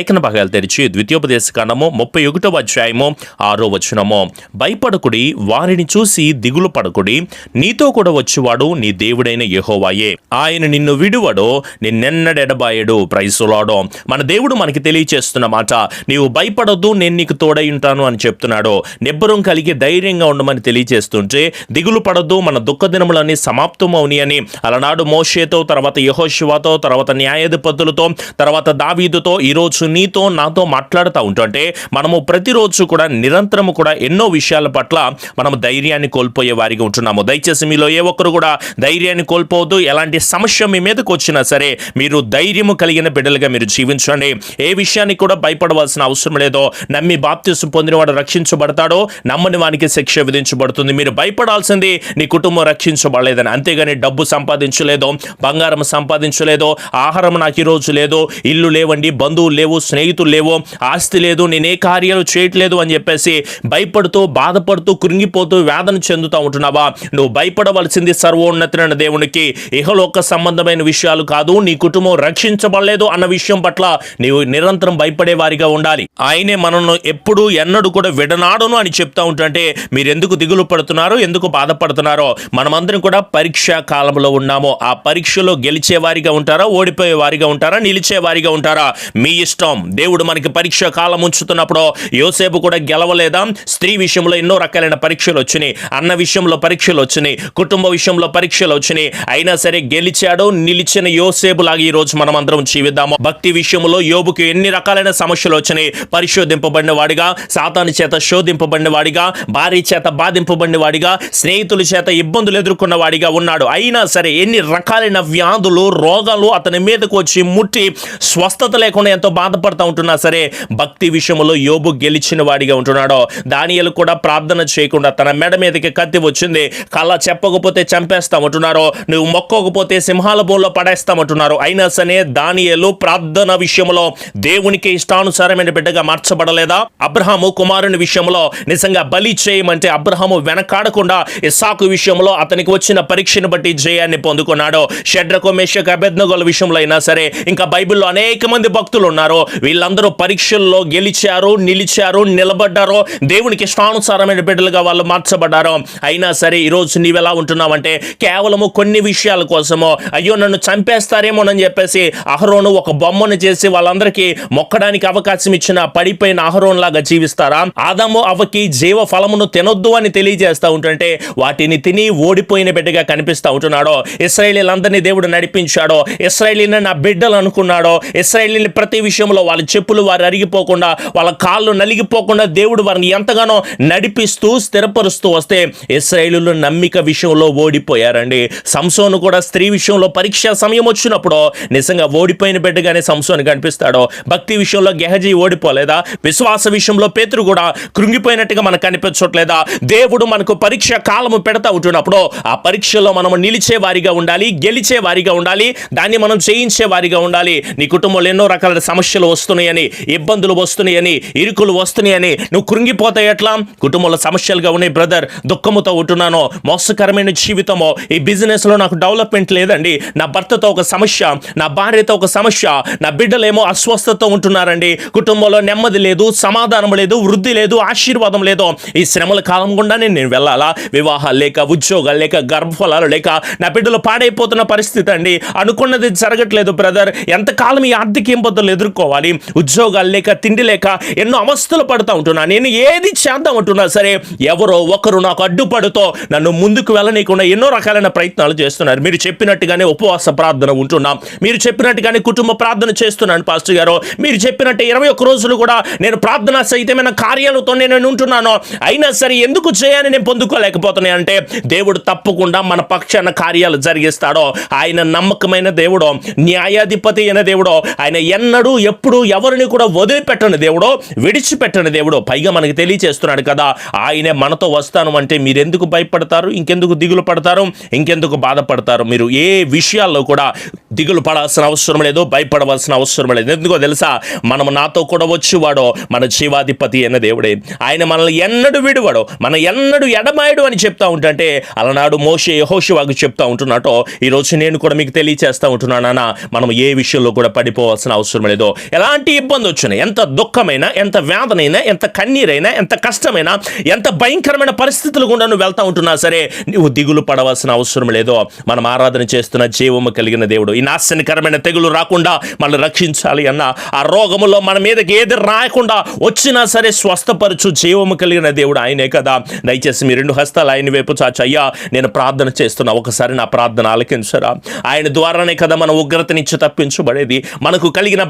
లేఖన భాగాలు తెరిచి ద్వితీయోపదేశ కాండము ముప్పై ఒకటవ అధ్యాయము ఆరో వచనము. భయపడకుడి వారిని చూసి దిగులు పడకుడి నీతో కూడా వచ్చేవాడు నీ దేవుడైన యహోవాయే. ఆయన నిన్ను విడువడో నిన్నెన్నడెడబాయడు ప్రైసులాడో మన దేవుడు మనకి తెలియచేస్తున్న మాట నీవు భయపడొద్దు నేను నీకు తోడై ఉంటాను అని చెప్తున్నాడు. నిబ్బరం కలిగి ధైర్యంగా ఉండమని తెలియచేస్తుంటే దిగులు పడొద్దు మన దుఃఖ దినములన్నీ సమాప్తమవుని అని అలనాడు మోషేతో తర్వాత యహోశివాతో తర్వాత న్యాయాధిపతులతో తర్వాత దావీదుతో ఈరోజు నీతో నాతో మాట్లాడుతూ ఉంటుంటే మనము ప్రతిరోజు కూడా నిరంతరము కూడా ఎన్నో విషయాల పట్ల మనం ధైర్యాన్ని కోల్పోయే వారిగా ఉంటున్నాము. దయచేసి మీలో ఏ ఒక్కరు కూడా ధైర్యాన్ని కోల్పోవద్దు. ఎలాంటి సమస్య మీ మీదకి వచ్చినా సరే మీరు ధైర్యము కలిగిన బిడ్డలుగా మీరు జీవించండి. ఏ విషయానికి కూడా భయపడవలసిన అవసరం లేదో నమ్మి బాప్తిసం పొందినవాడు రక్షించబడతాడో నమ్మని వానికి శిక్ష విధించబడుతుంది. మీరు భయపడాల్సింది నీ కుటుంబం రక్షించబడలేదని. అంతేగాని డబ్బు సంపాదించలేదో బంగారం సంపాదించలేదో ఆహారం నాకు ఈరోజు లేదో ఇల్లు లేవండి బంధువులు లేవు స్నేహితులు లేవో ఆస్తి లేదు నేనే కార్యాలు చేయట్లేదు అని చెప్పేసి భయపడుతూ బాధపడుతూ కృంగిపోతూ వేదన చెందుతూ ఉంటున్నావా? నువ్వు భయపడవలసింది సర్వోన్నతుడైన దేవునికి ఇహలోక సంబంధమైన విషయాలు కాదు నీ కుటుంబం రక్షించబడలేదు అన్న విషయం పట్ల నీవు నిరంతరం భయపడే వారిగా ఉండాలి. ఆయనే మనల్ని ఎప్పుడు ఎన్నడూ కూడా విడనాడును అని చెప్తా ఉంటుంటే మీరు ఎందుకు దిగులు పడుతున్నారో? ఎందుకు బాధపడుతున్నారో? మనమందరం కూడా పరీక్షా కాలంలో ఉన్నాము. ఆ పరీక్షలో గెలిచే వారిగా ఉంటారా? ఓడిపోయే వారిగా ఉంటారా? నిలిచే వారిగా ఉంటారా? మీ ఇష్టం దేవుడు మనకి పరీక్ష కాలం ఉంచుతున్నప్పుడు యోసేపు కూడా గెలవలేదా? స్త్రీ విషయంలో ఎన్నో రకాలైన పరీక్షలు వచ్చినాయి. అన్న విషయంలో పరీక్షలు వచ్చినాయి. కుటుంబ విషయంలో పరీక్షలు వచ్చినాయి. అయినా సరే గెలిచాడు నిలిచిన యోసేపు లాగా ఈ రోజు మనం అందరం జీవిద్దాము. భక్తి విషయంలో యోబుకి ఎన్ని రకాలైన సమస్యలు వచ్చినాయి? పరిశోధింపబడిన వాడిగా సాతాను చేత శోధింపబడిన వాడిగా భార్య చేత బాధింపబడిన వాడిగా స్నేహితుల చేత ఇబ్బందులు ఎదుర్కొన్న వాడిగా ఉన్నాడు. అయినా సరే ఎన్ని రకాలైన వ్యాధులు రోగాలు అతని మీదకు వచ్చి ముట్టి స్వస్థత లేకుండా ఎంతో బాధపడతా ఉంటున్నా. సరే భక్తి విషయంలో యోబు గెలిచిన వాడిగా ఉంటున్నాడో. దానియలు కూడా ప్రార్థన చేయకుండా తన మెడ మీదకి కత్తి వచ్చింది. కళ్ళ చెప్పకపోతే చంపేస్తామంటున్నారు నువ్వు మొక్కకపోతే సింహాల బోల్లో పడేస్తామంటున్నారు అయినా సరే దానియలు ప్రార్థన విషయంలో దేవునికి ఇష్టానుసారమైన బిడ్డగా మార్చబడలేదా? అబ్రహాము కుమారుని విషయంలో నిజంగా బలి చేయమంటే అబ్రహాము వెనకాడకుండా ఇసాకు విషయంలో అతనికి వచ్చిన పరీక్షను బట్టి జయాన్ని పొందుకున్నాడు. షడ్రకు మేషక విషయంలో అయినా సరే ఇంకా బైబిల్లో అనేక మంది భక్తులు ఉన్నారు. వీళ్ళందరూ పరీక్షల్లో గెలిచారు నిలిచారు నిలబడ్డారు. దేవునికి ఇష్టానుసారమైన బిడ్డలుగా వాళ్ళు మార్చబడ్డారు. అయినా సరే ఈరోజు నీవెలా ఉంటున్నావంటే కేవలము కొన్ని విషయాల కోసము. అయ్యో నన్ను చంపేస్తారేమోనని చెప్పేసి అహరోను ఒక బొమ్మను చేసి వాళ్ళందరికీ మొక్కడానికి అవకాశం ఇచ్చిన పడిపోయిన అహరోన్ లాగా జీవిస్తారా? ఆదాము అవకి జీవ ఫలమును తినొద్దు అని తెలియజేస్తా ఉంటుంటే వాటిని తిని ఓడిపోయిన బిడ్డగా కనిపిస్తా ఉంటున్నాడో. ఇస్రాయేలీలందరినీ దేవుడు నడిపించాడో. ఇస్రాయేలీని నా బిడ్డలు అనుకున్నాడో. ఇస్రాయేలీని ప్రతి విషయం విషయంలో వాళ్ళ చెప్పులు వారు అరిగిపోకుండా వాళ్ళ కాళ్ళు నలిగిపోకుండా దేవుడు వారిని ఎంతగానో నడిపిస్తూ స్థిరపరుస్తూ వస్తే ఇస్రాయేలీలు నమ్మిక విషయంలో ఓడిపోయారండి. సంసోను కూడా స్త్రీ విషయంలో పరీక్ష సమయం వచ్చినప్పుడు నిజంగా ఓడిపోయిన బిడ్డగానే సంసోను కనిపిస్తాడో. భక్తి విషయంలో గెహజీ ఓడిపోలేదా? విశ్వాస విషయంలో పేతురు కూడా కృంగిపోయినట్టుగా మనకు కనిపించట్లేదా? దేవుడు మనకు పరీక్ష కాలము పెడతా ఉంటున్నప్పుడు ఆ పరీక్షలో మనం నిలిచే వారిగా ఉండాలి గెలిచే వారిగా ఉండాలి దాన్ని మనం జయించే వారిగా ఉండాలి. నీ కుటుంబంలో ఎన్నో రకాల సమస్యలు వస్తున్నాయని ఇబ్బందులు వస్తున్నాయని ఇరుకులు వస్తున్నాయని నువ్వు కృంగిపోతాయి ఎట్లా? కుటుంబంలో సమస్యలుగా ఉన్నాయి బ్రదర్. దుఃఖముతో ఉంటున్నాను. మోసకరమైన జీవితము. ఈ బిజినెస్లో నాకు డెవలప్మెంట్ లేదండి. నా భర్తతో ఒక సమస్య నా భార్యతో ఒక సమస్య నా బిడ్డలేమో అస్వస్థత ఉంటున్నారండి. కుటుంబంలో నెమ్మది లేదు సమాధానం లేదు వృద్ధి లేదు ఆశీర్వాదం లేదు. ఈ శ్రమల కాలం గుండానే నేను వెళ్ళాలా? వివాహాలు లేక ఉద్యోగాలు లేక గర్భఫలాలు లేక నా బిడ్డలు పాడైపోతున్న పరిస్థితి అండి. అనుకున్నది జరగట్లేదు బ్రదర్. ఎంతకాలం ఈ ఆర్థిక ఇబ్బందులు ఎదుర్కోవాలి ఉద్యోగాలు లేక తిండి లేక ఎన్నో అవస్థలు పడుతూ ఉంటున్నా. నేను ఏది చేద్దాం అంటున్నా సరే ఎవరో ఒకరు నాకు అడ్డుపడుతో నన్ను ముందుకు వెళ్ళనీయకుండా ఎన్నో రకాలైన ప్రయత్నాలు చేస్తున్నారు. మీరు చెప్పినట్టుగానే ఉపవాస ప్రార్థన ఉంటున్నాం. మీరు చెప్పినట్టుగానే కుటుంబ ప్రార్థన చేస్తున్నాను పాస్టర్ గారు. మీరు చెప్పినట్టు ఇరవై ఒక్క రోజులు కూడా నేను ప్రార్థన సహితమైన కార్యాలతో నేను ఉంటున్నాను. అయినా సరే ఎందుకు చేయాలని నేను పొందుకోలేకపోతున్నాయంటే దేవుడు తప్పకుండా మన పక్షాన కార్యాలు జరిగిస్తాడో ఆయన నమ్మకమైన దేవుడో న్యాయాధిపతి అయిన దేవుడో ఆయన ఎన్నడూ ఎప్పుడు ఎవరిని కూడా వదిలిపెట్టని దేవుడో విడిచిపెట్టని దేవుడో పైగా మనకి తెలియచేస్తున్నాడు కదా. ఆయనే మనతో వస్తాను అంటే మీరు ఎందుకు భయపడతారు? ఇంకెందుకు దిగులు పడతారు? ఇంకెందుకు బాధపడతారు? మీరు ఏ విషయాల్లో కూడా దిగులు పడాల్సిన అవసరం లేదు భయపడవలసిన అవసరం లేదు. ఎందుకో తెలుసా? మనం నాతో కూడా వచ్చేవాడో మన జీవాధిపతి అయిన దేవుడే. ఆయన మనల్ని ఎన్నడు విడువాడు మన ఎన్నడు ఎడమాయడు అని చెప్తా ఉంటుంటే అలనాడు మోషే యహోషివాకు చెప్తా ఉంటున్నట్టు ఈరోజు నేను కూడా మీకు తెలియచేస్తా ఉంటున్నానా మనం ఏ విషయంలో కూడా పడిపోవాల్సిన అవసరం లేదు. ఎలాంటి ఇబ్బంది వచ్చినా ఎంత దుఃఖమైనా ఎంత వేదనైనా ఎంత కన్నీరైనా ఎంత కష్టమైనా ఎంత భయంకరమైన పరిస్థితులు గుండా నువ్వు వెళ్తా ఉంటున్నా సరే నువ్వు దిగులు పడవలసిన అవసరం లేదో. మనం ఆరాధన చేస్తున్న జీవము కలిగిన దేవుడు. ఈ నాశనకరమైన తెగులు రాకుండా మనల్ని రక్షించాలి అన్న ఆ రోగములో మన మీదకి ఏది రాకుండా వచ్చినా సరే స్వస్థపరచు జీవము కలిగిన దేవుడు ఆయనే కదా. దయచేసి మీ రెండు హస్తాలు ఆయన వైపు చాచు. అయ్యా నేను ప్రార్థన చేస్తున్నా. ఒకసారి నా ప్రార్థన ఆలకించరా. ఆయన ద్వారానే కదా మన ఉగ్రత నుంచి తప్పించబడేది. మనకు కలిగిన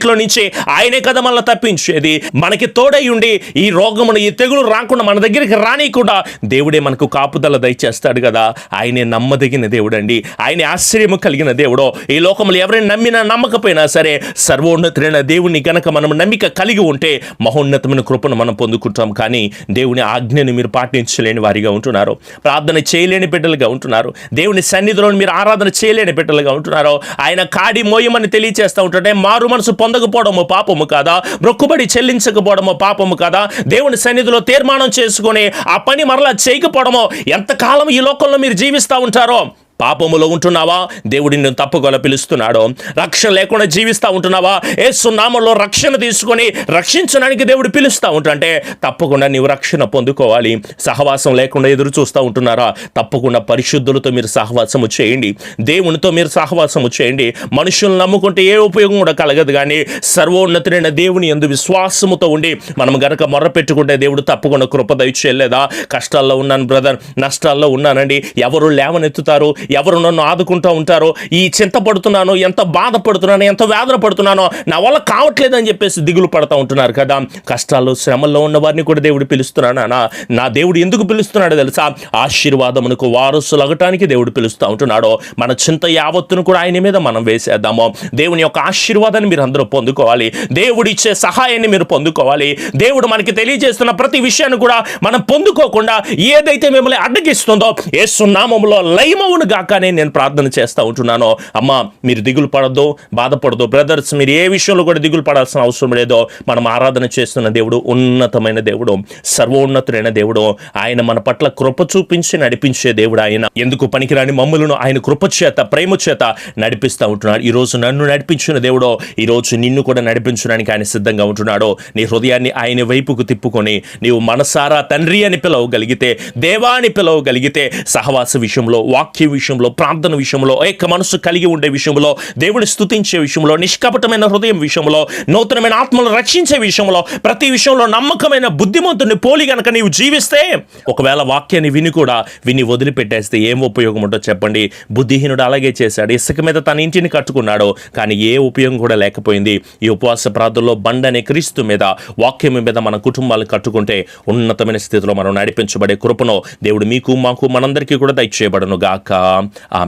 భయములన్నింటిలో నుంచి ఆయనే కదా మనల్ని తప్పించేది. మనకి తోడై ఉండి ఈ రోగమును ఈ తెగులు రాకుండా మన దగ్గరికి రానియకుండా దేవుడే మనకు కాపుదల దయచేస్తాడు కదా. ఆయనే నమ్మదగిన దేవుడండి. ఆయన ఆశ్చర్యము కలిగిన దేవుడు. ఈ లోకంలో ఎవరైనా నమ్మినా నమ్మకపోయినా సరే సర్వోన్నతులైన దేవుని గనక మనం నమ్మిక కలిగి ఉంటే మహోన్నతమైన కృపను మనం పొందుకుంటాం. కానీ దేవుని ఆజ్ఞను మీరు పాటించలేని వారిగా ఉంటున్నారు. ప్రార్థన చేయలేని బిడ్డలుగా ఉంటున్నారు. దేవుని సన్నిధిలో మీరు ఆరాధన చేయలేని బిడ్డలుగా ఉంటున్నారు. ఆయన కాడి మోయమని తెలియచేస్తూ ఉంటుంటే మారు మనసు పొందకపోవడము పాపము కాదా? మొక్కుబడి చెల్లించకపోవడము పాపము కాదా? దేవుని సన్నిధిలో తీర్మానం చేసుకుని ఆ పని మరలా చేయకపోవడమో ఎంతకాలం ఈ లోకంలో మీరు జీవిస్తూ ఉంటారో? పాపములో ఉంటున్నావా? దేవుడి నిన్ను తప్పుగొల పిలుస్తున్నాడు. రక్షణ లేకుండా జీవిస్తూ ఉంటున్నావా? ఏ సున్నామంలో రక్షణ తీసుకొని రక్షించడానికి దేవుడు పిలుస్తూ ఉంటుంటే తప్పకుండా నీవు రక్షణ పొందుకోవాలి. సహవాసం లేకుండా ఎదురు చూస్తూ ఉంటున్నారా? తప్పకుండా పరిశుద్ధులతో మీరు సహవాసము చేయండి. దేవునితో మీరు సహవాసము చేయండి. మనుషులను నమ్ముకుంటే ఏ ఉపయోగం కూడా కలగదు కానీ సర్వోన్నతుడైన దేవుని ఎందు విశ్వాసముతో ఉండి మనం గనక మొర్ర పెట్టుకుంటే దేవుడు తప్పకుండా కృప దయచేయలేదా కష్టాల్లో ఉన్నాను బ్రదర్. నష్టాల్లో ఉన్నానండి. ఎవరు లేవనెత్తుతారు? ఎవరు నన్ను ఆదుకుంటూ ఉంటారో ఈ చింతపడుతున్నాను ఎంత బాధపడుతున్నాను ఎంత వేదన పడుతున్నానో నా వల్ల కావట్లేదని చెప్పేసి దిగులు పడుతూ ఉంటున్నారు కదా. కష్టాల్లో శ్రమల్లో ఉన్న వారిని కూడా దేవుడు పిలుస్తున్నాడు నా నా దేవుడు ఎందుకు పిలుస్తున్నాడో తెలుసా? ఆశీర్వాదమునకు వారసులు అగటానికి దేవుడు పిలుస్తూ ఉంటున్నాడో. మన చింత యావత్తును కూడా ఆయన మీద మనం వేసేద్దాము. దేవుని యొక్క ఆశీర్వాదాన్ని మీరు అందరూ పొందుకోవాలి. దేవుడు ఇచ్చే సహాయాన్ని మీరు పొందుకోవాలి. దేవుడు మనకి తెలియజేస్తున్న ప్రతి విషయాన్ని కూడా మనం పొందుకోకుండా ఏదైతే మిమ్మల్ని అడ్డగిస్తుందో ఏ సున్నామంలో లయమవును గాకనే నేను ప్రార్థన చేస్తూ ఉంటున్నాను. అమ్మా మీరు దిగులు పడద్దు బాధపడదు బ్రదర్స్ మీరు ఏ విషయంలో కూడా దిగులు పడాల్సిన అవసరం లేదో. మనం ఆరాధన చేస్తున్న దేవుడు ఉన్నతమైన దేవుడు సర్వోన్నతుడైన దేవుడు. ఆయన మన పట్ల కృప చూపించి నడిపించే దేవుడు ఆయన. ఎందుకు పనికిరాని మమ్ములను ఆయన కృప చేత ప్రేమ చేత నడిపిస్తూ ఉంటున్నాడు. ఈ రోజు నన్ను నడిపించిన దేవుడో ఈ రోజు నిన్ను కూడా నడిపించడానికి ఆయన సిద్ధంగా ఉంటున్నాడో. నీ హృదయాన్ని ఆయన వైపుకు తిప్పుకొని నీవు మనసారా తండ్రి అని పిలవగలిగితే దేవా అని పిలవగలిగితే సహవాస విషయంలో వాక్య విషయం విషయంలో ప్రార్థన విషయంలో ఏక మనసు కలిగి ఉండే విషయంలో దేవుని స్తుతించే విషయంలో నిష్కపటమైన హృదయం విషయంలో నూతనమైన ఆత్మలను రక్షించే విషయంలో ప్రతి విషయంలో నమ్మకమైన బుద్ధిమంతుని పోలి గనక నీవు జీవిస్తే ఒకవేళ వాక్యాన్ని విని కూడా విని వదిలిపెట్టేస్తే ఏం ఉపయోగం ఉంటో చెప్పండి. బుద్ధిహీనుడు అలాగే చేశాడు. ఇసుక మీద తన ఇంటిని కట్టుకున్నాడు. కానీ ఏ ఉపయోగం కూడా లేకపోయింది. ఈ ఉపవాస ప్రార్థనలో బండనే క్రీస్తు మీద వాక్యం మీద మన కుటుంబాలు కట్టుకుంటే ఉన్నతమైన స్థితిలో మనం నడిపించబడే కృపను దేవుడు మీకు మాకు మనందరికీ కూడా దయచేయబడను గాక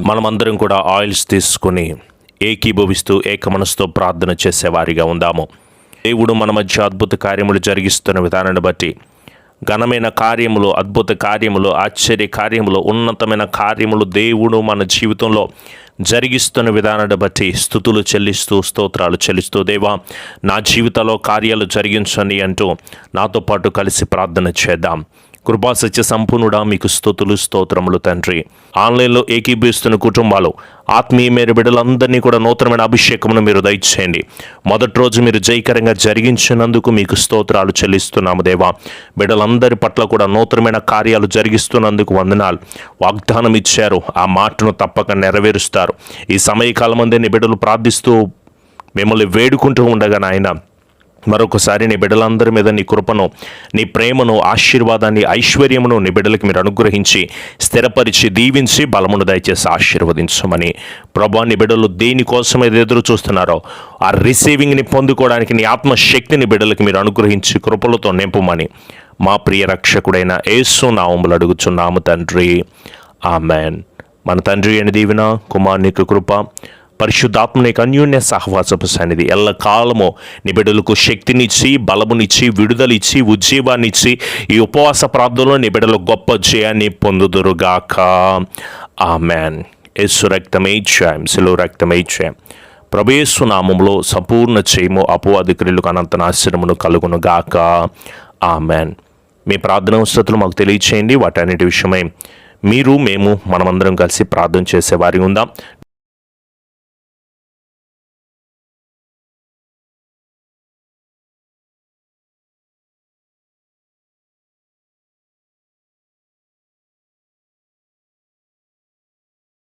మనమందరం కూడా ఆయిల్స్ తీసుకుని ఏకీభవిస్తూ ఏక మనసుతో ప్రార్థన చేసేవారిగా ఉందాము. దేవుడు మన మధ్య అద్భుత కార్యములు జరిగిస్తున్న విధానాన్ని బట్టి ఘనమైన కార్యములు అద్భుత కార్యములు ఆశ్చర్య కార్యములు ఉన్నతమైన కార్యములు దేవుడు మన జీవితంలో జరిగిస్తున్న విధానాన్ని బట్టి స్థుతులు చెల్లిస్తూ స్తోత్రాలు చెల్లిస్తూ దేవా నా జీవితంలో కార్యాలు జరిగించండి అంటూ నాతో పాటు కలిసి ప్రార్థన చేద్దాం. కృపా సత్య సంపూర్ణుడా మీకు స్థుతులు స్తోత్రములు తండ్రి. ఆన్లైన్లో ఏకీభవిస్తున్న కుటుంబాలు ఆత్మీయమైన బిడ్డలందరినీ కూడా నూతనమైన అభిషేకమును మీరు దయచేయండి. మొదటి రోజు మీరు జయకరంగా జరిగించినందుకు మీకు స్తోత్రాలు చెల్లిస్తున్నాము దేవా. బిడ్డలందరి పట్ల కూడా నూతనమైన కార్యాలు జరిగిస్తున్నందుకు వందనాలు. వాగ్దానం ఇచ్చారు ఆ మాటను తప్పక నెరవేరుస్తారు. ఈ సమయకాలం అందరినీ బిడ్డలు ప్రార్థిస్తూ మిమ్మల్ని వేడుకుంటూ ఉండగా నాయన మరొకసారి నీ బిడ్డలందరి మీద నీ కృపను నీ ప్రేమను ఆశీర్వాదాన్ని ఐశ్వర్యమును నీ బిడ్డలకు మీరు అనుగ్రహించి స్థిరపరిచి దీవించి బలమును దయచేసి ఆశీర్వదించమని. ప్రభా నీ బిడ్డలు దేనికోసం ఏది ఎదురు చూస్తున్నారో ఆ రిసీవింగ్ని పొందుకోవడానికి నీ ఆత్మశక్తిని బిడ్డలకు మీరు అనుగ్రహించి కృపలతో నింపమని మా ప్రియ రక్షకుడైన యేసు నామములు అడుగుచున్నాము తండ్రి. ఆమెన్. మన తండ్రి అని దీవెన కుమార్నికి కృప పరిశుద్ధాత్మ అన్యోన్య సహవాసపు సన్నిధి ఎల్లకాలము నిబిడలకు శక్తినిచ్చి బలమునిచ్చి విడుదలిచ్చి ఉజ్జీవాన్నిచ్చి ఈ ఉపవాస ప్రార్థనలో నిబిడలు గొప్ప జయాన్ని పొందుదురుగాక. ఆమెన్. యేసు రక్తమే జయం శిలో రక్తమే జయం ప్రభేసు నామంలో సంపూర్ణ చేయము అపవాది క్రియలకు అనంత నాశనమును కలుగును గాక ఆమెన్. మీ ప్రార్థన వసతులు మాకు తెలియచేయండి. వాటన్నిటి విషయమై మీరు మేము మనమందరం కలిసి ప్రార్థన చేసేవారి ఉందాం.